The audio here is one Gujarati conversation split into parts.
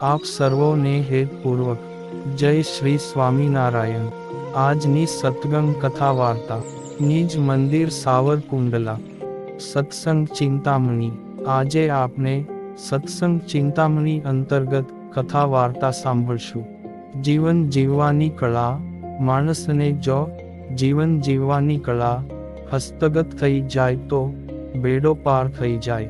આપ સર્વોને હેતપૂર્વક જય શ્રી સ્વામિનારાયણ. આજની સતગંગ કથા વાર્તા. નિજ મંદિર સાવરકુંડલા. સત્સંગ ચિંતામણી. આજે આપણે સત્સંગ ચિંતામણી અંતર્ગત કથા વાર્તા સાંભળશું. જીવન જીવવાની કળા. માણસને જો જીવન જીવવાની કળા હસ્તગત થઈ જાય તો બેડો પાર થઈ જાય.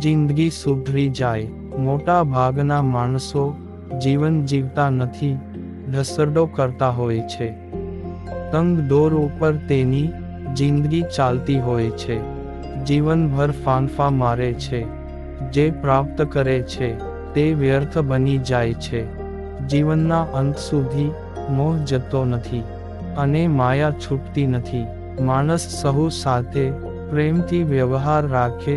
જિંદગી સુધરી જાય. મોટા ભાગના માણસો જીવન જીવતા નથી ઢસરડો કરતા હોય છે. તંગ દોર ઉપર તેની જિંદગી ચાલતી હોય છે. જીવનભર ફાંફા મારે છે. જે પ્રાપ્ત કરે છે, તે વ્યર્થ બની જાય છે. જીવનના અંત સુધી મોહ જતો નથી અને માયા છૂટતી નથી. માણસ સહુ સાથે પ્રેમથી વ્યવહાર રાખે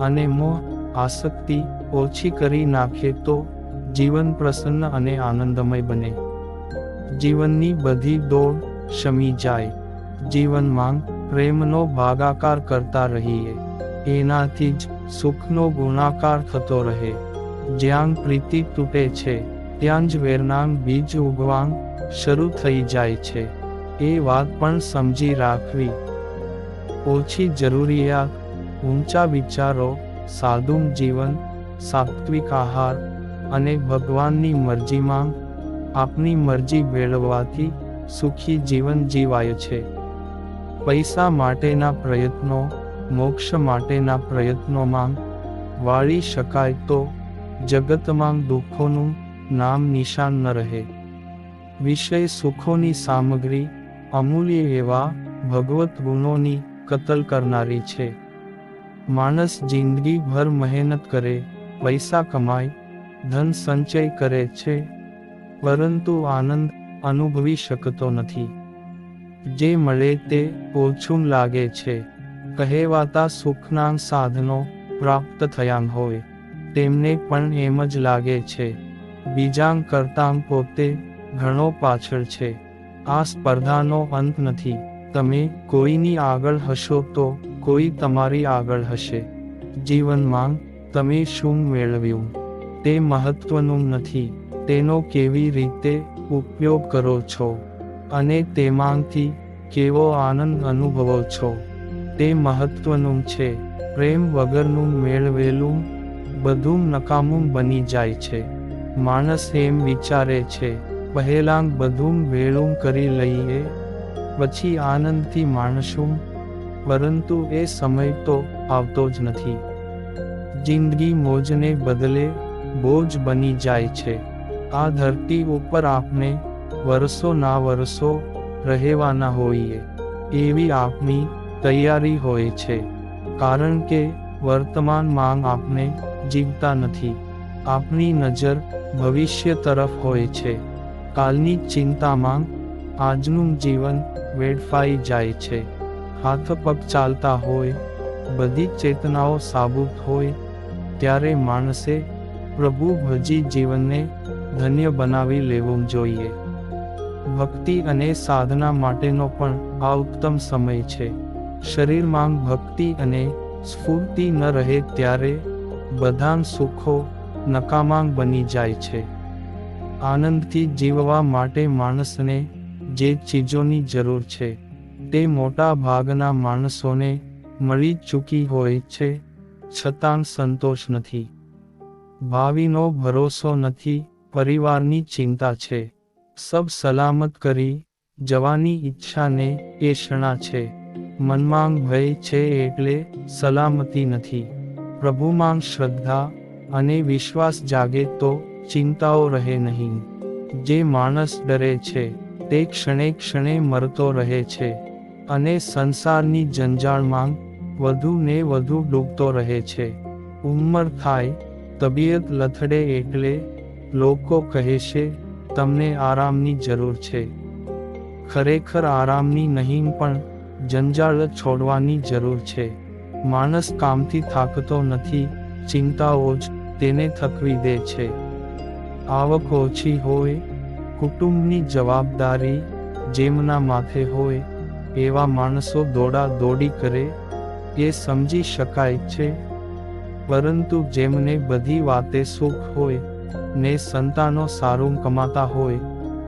અને મોહ, આસક્તિ ઓછી કરી નાખે તો જીવન પ્રસન્ન અને આનંદમય બને. જીવનની બધી દોડ શમી જાય. જીવનમાં પ્રેમનો ભાગાકાર કરતા રહીએ. એનાથી જ સુખનો ગુણાકાર થતો રહે. જ્યાં પ્રીતિ તૂટે છે, ત્યાં જ વેરનાંગ બીજ ઉગવાંગ શરૂ થઈ જાય છે. એ વાત પણ સમજી રાખવી. ઓછી જરૂરિયાત, ઊંચા વિચારો, સાદું જીવન સાત્વિક આહાર અને ભગવાનની મરજીમાં આપની મરજી મેળવવાથી સુખી જીવન જીવાય છે. પૈસા માટેના પ્રયત્નો, મોક્ષ માટેના પ્રયત્નોમાં વાળી શકાય તો જગતમાં દુઃખોનું નામ નિશાન ન રહે. વિષય સુખોની સામગ્રી અમૂલ્ય એવા ભગવત ગુણોની કતલ કરનારી છે. માણસ જિંદગીભર મહેનત કરે પૈસા કમાય ધન સંચય કરે છે, પરંતુ આનંદ અનુભવી શકતો નથી. જે મળે તે ઓછું લાગે છે. કહેવાતા સુખના સાધનો પ્રાપ્ત થયા હોય, તેમને પણ એમ જ લાગે છે. બીજા કરતાં પોતે ઘણો પાછળ છે. આ સ્પર્ધાનો અંત નથી. તમે કોઈની આગળ હશો તો કોઈ તમારી આગળ હશે. જીવનમાં તમે શું મેળવ્યું? તે મહત્વનું નથી. તેનો કેવી રીતે ઉપયોગ કરો છો? અને તેમાંથી કેવો આનંદ અનુભવો છો? તે મહત્વનું છે. પ્રેમ વગરનું મેળવેલું બધું નકામું બની જાય છે. માણસ એમ વિચારે છે, પહેલાં બધું વેળું કરી લઈએ, પછી આનંદથી માણશું. પરંતુ એ સમય તો આવતો જ નથી. જિંદગી મોજને બદલે બોજ બની જાય છે. આ ધરતી ઉપર આપને વર્ષો ના વર્ષો રહેવાના હોઈએ, એવી આપની તૈયારી હોય છે. કારણ કે વર્તમાન માંગ આપને જીવતા નથી. આપની નજર ભવિષ્ય તરફ હોય છે. કાલની ચિંતામાં આજનું જીવન વેડફાઈ જાય છે. હાથ પગ ચાલતા હોય, બધી ચેતનાઓ સાબુત હોય ત્યારે માણસે પ્રભુ ભજી જીવનને ધન્ય બનાવી લેવું જોઈએ. ભક્તિ અને સાધના માટેનો પણ આ ઉત્તમ સમય છે. શરીરમાં ભક્તિ અને સ્ફૂર્તિ ન રહે ત્યારે બધા સુખો નકામાંગ બની જાય છે. આનંદથી જીવવા માટે માણસને જે ચીજોની જરૂર છે, તે મોટા ભાગના માણસોને મળી ચૂકી હોય છે. છતાં સંતોષ નથી. ભાવિનો ભરોસો નથી, પરિવારની ચિંતા છે. સબ સલામત કરી, જવાની ઈચ્છાને એ ક્ષણા છે. મનમાં ભય છે એટલે સલામતી નથી. પ્રભુમાં શ્રદ્ધા અને વિશ્વાસ જાગે તો ચિંતાઓ રહે નહીં. જે માણસ ડરે છે, તે ક્ષણે ક્ષણે મરતો રહે છે. અને સંસારની જંજાળમાં વધુ ને વધુ ડૂબતો રહે છે. ઉંમર થાય, તબિયત લથડે એટલે લોકો કહે છે, તમને આરામની જરૂર છે. ખરેખર આરામની નહીં પણ જંજાળ છોડવાની જરૂર છે. માણસ કામથી થાકતો નથી, ચિંતાઓ જ તેને થકવી દે છે. આવક ઓછી હોય, કુટુંબની જવાબદારી જેમના માથે હોય, એવા માણસો દોડા દોડી કરે એ સમજી શકાય છે. પરંતુ જેમને બધી વાતે સુખ હોય, ને સંતાનો સારું કમાતા હોય,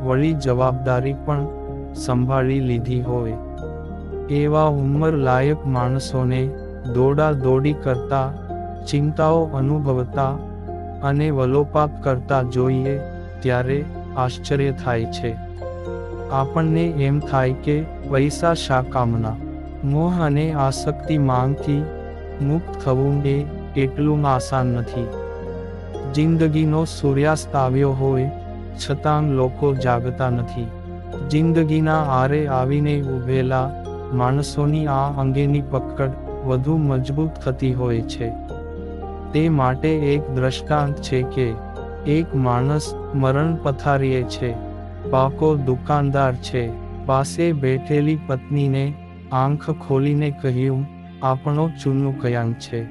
વળી જવાબદારી પણ સંભાળી લીધી હોય. એવા ઉંમર લાયક માણસોને દોડા દોડી કરતા, ચિંતાઓ અનુભવતા અને વલોપાત કરતા જોઈએ, ત્યારે આશ્ચર્ય થાય છે. આપણને એમ થાય કે, પૈસા શા કામના? મોહ અને આસક્તિ માંગથી મુક્ત થવું એ એટલું આસાન નથી. જિંદગીનો સૂર્યાસ્ત આવ્યો હોય, છતાં લોકો જાગતા નથી. જિંદગીના આરે આવીને ઊભેલા માણસોની આ અંગેની પકડ વધુ મજબૂત થતી હોય છે. તે માટે એક દ્રષ્ટાંત છે કે, એક માણસ મરણ પથારીએ છે. પાકો દુકાનદાર છે. પાસે બેઠેલી પત્નીને આંખ ખોલીને કહ્યું, આપણો ચૂનું કયાંક છે.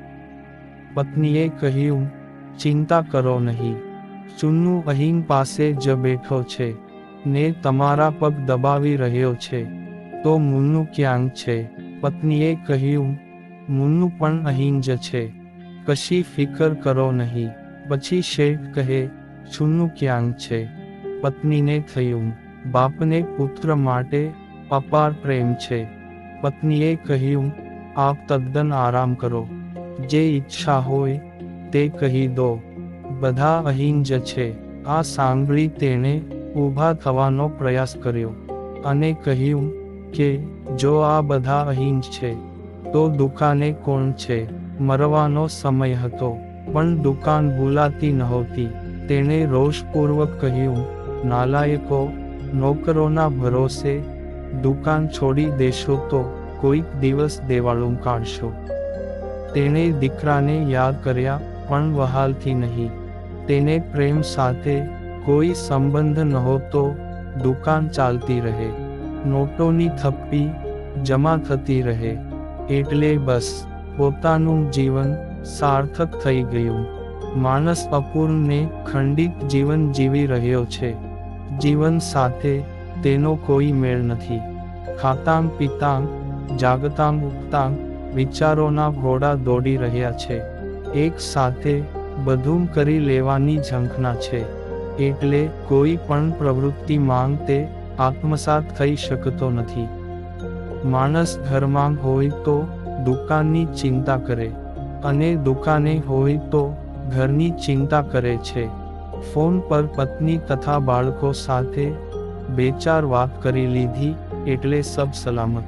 પત્નીએ કહ્યું, ચિંતા કરો નહીં. ચુન્નુ અહીં પાસે જ બેઠો છે. ને તમારા પગ દબાવી રહ્યો છે. તો મુન્નુ ક્યાંક છે? પત્નીએ કહ્યું, મુન્નુ પણ અહીં જ છે. કશી ફિકર કરો નહીં. પછી શેઠ કહે ચૂનું ક્યાંક છે? પત્નીને થયું, બાપને પુત્ર માટે અપાર પ્રેમ છે. પત્નીએ કહ્યું, આપ તદ્દન આરામ કરો. જે ઈચ્છા હોય, તે કહી દો. બધા અહીં છે. આ સાંભળી તેણે ઊભા થવાનો પ્રયાસ કર્યો અને કહ્યું કે, જો આ બધા અહીં છે, તો દુકાને કોણ છે? મરવાનો સમય હતો, પણ દુકાન ભૂલાતી નહોતી. તેણે રોષપૂર્વક કહ્યું, નાલાયકો, નોકરોના ભરોસે દુકાન છોડી દેશો તો કોઈક દિવસ દેવાળું કાઢશો. તેણે દીકરાને યાદ કર્યા, પણ વહાલથી નહીં. તેને પ્રેમ સાથે કોઈ સંબંધ નહોતો, દુકાન ચાલતી રહે. નોટોની થપ્પી જમા થતી રહે. એટલે બસ, પોતાનું જીવન સાર્થક થઈ ગયું. માણસ અપૂર્ણને ખંડિત જીવન જીવી રહ્યો છે. જીવન સાથે તેનો કોઈ મેળ નથી. ખાતાંગ પિતાંગ જાગતાંગ ઉગતામ વિચારોના ઘોડા દોડી રહ્યા છે. એક સાથે બધું કરી લેવાની ઝંખના છે. એટલે કોઈ પણ પ્રવૃત્તિ માંગ તે આત્મસાત થઈ શકતો નથી. માણસ ઘરમાં હોય તો દુકાનની ચિંતા કરે અને દુકાને હોય તો ઘરની ચિંતા કરે છે. ફોન પર પત્ની તથા બાળકો સાથે બે ચાર વાત કરી લીધી એટલે સબ સલામત.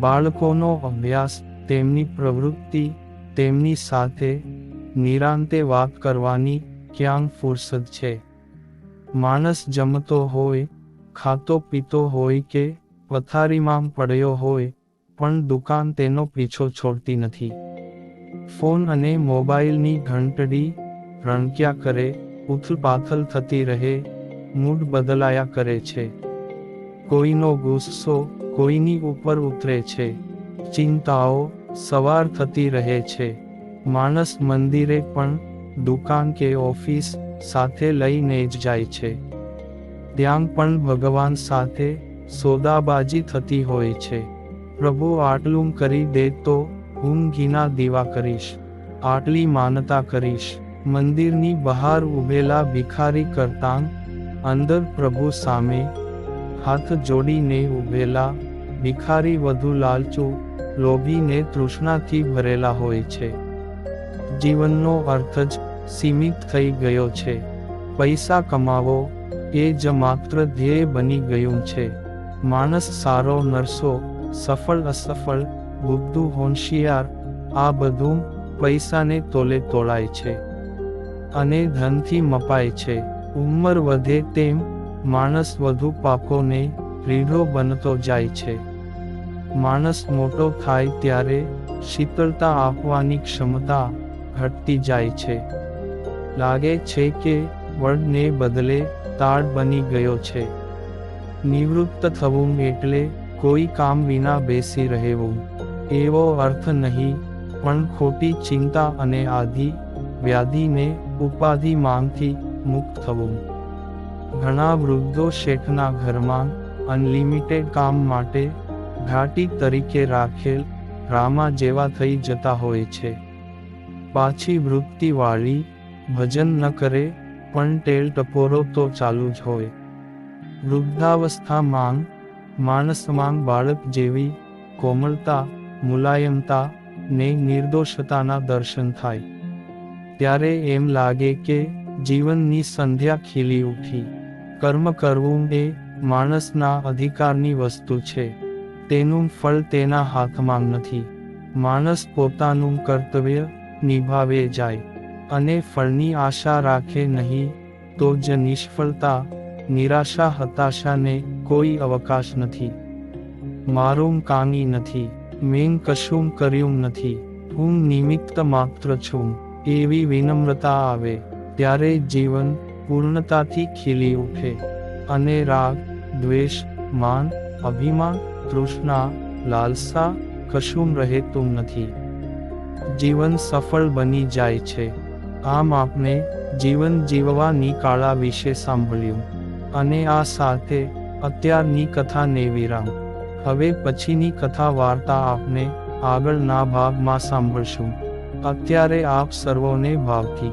બાળકોનો અભ્યાસ, તેમની પ્રવૃત્તિ, તેમની સાથે નિરાંતે વાત કરવાની ક્યાં ફુરસદ છે. માણસ જમતો હોય, ખાતો પીતો હોય કે પથારીમાં પડ્યો હોય, પણ દુકાન તેનો પીછો છોડતી નથી. ફોન અને મોબાઈલની ઘંટડી રણક્યા કરે, ઉથલપાથલ થતી રહે મૂડ બદલાયા કરે છે. કોઈનો ગુસ્સો કોઈની ઉપર ઉતરે છે. ચિંતાઓ સવાર થતી રહે છે. માણસ મંદિરે પણ દુકાન કે ઓફિસ સાથે લઈને જ જાય છે. ત્યાં પણ ભગવાન સાથે સોદાબાજી થતી હોય છે. પ્રભુ આટલું કરી દે તો હું ઘીના દીવા કરીશ. આટલી માનતા કરીશ. મંદિરની બહાર ઊભેલા ભિખારી કરતાં અંદર પ્રભુ સામે હાથ જોડીને ઉભેલા, ભિખારી વધુ લાલચુ, લોભીને તૃષ્ણાથી ભરેલા હોય છે. જીવનનો અર્થ જ સીમિત થઈ ગયો છે. પૈસા કમાવો, એ જ માત્ર ધ્યેય બની ગયું છે. માણસ સારો નરસો, સફળ અસફળ, બુદ્ધુ હોશિયાર, આ બધું પૈસાને તોલે તોળાય છે અને ધનથી મપાય છે. ઉંમર વધે તેમ માણસ વધુ પાકોને રીઢો બનતો જાય છે. માણસ મોટો થાય ત્યારે શીતળતા આપવાની ક્ષમતા ઘટતી જાય છે. લાગે છે કે વડને બદલે તાડ બની ગયો છે. નિવૃત્ત થવું એટલે કોઈ કામ વિના બેસી રહેવું. એવો અર્થ નહીં, પણ ખોટી ચિંતા અને આધિ વ્યાધિને ઉપાધિ માંગથી મુક્ત થવું. ઘણા વૃદ્ધો શેઠના ઘરમાં અનલિમિટેડ કામ માટે ઘાટી તરીકે રાખેલ રામા જેવા થઈ જતા હોય છે. પાછી વૃત્તિવાળી ભજન ન કરે પણ ટેલ ટપોરો તો ચાલુ જ હોય. વૃદ્ધાવસ્થા માંગ, માણસ બાળક જેવી કોમળતા, મુલાયમતા ને નિર્દોષતાના દર્શન થાય. ત્યારે એમ લાગે કે જીવનની સંધ્યા ખીલી ઉઠી. કર્મ કરવું એ માણસના અધિકારની વસ્તુ છે. તેનું ફળ તેના હાથમાં નથી. માણસ પોતાનું કર્તવ્ય નિભાવે જાય. અને ફળની આશા રાખે નહીં, તો જ નિષ્ફળતા, નિરાશા, હતાશાને કોઈ અવકાશ નથી. મારું કામી નથી. મેં કશું કર્યું નથી. હું નિમિત્ત માત્ર છું. એવી વિનમ્રતા આવે. ત્યારે જીવન પૂર્ણતાથી ખીલી ઉઠે અને રાગ, દ્વેષ, માન, અભિમાન, તૃષ્ણા, લાલસા કશું રહેતું નથી. જીવન સફળ બની જાય છે. આમ આપણે જીવન જીવવાની કાળા વિશે સાંભળ્યું અને આ સાથે અત્યારની કથાને વિરામ હવે પછીની કથા વાર્તા આપને આગળના ભાગમાં સાંભળશું. અત્યારે આપ સર્વોને ભાવથી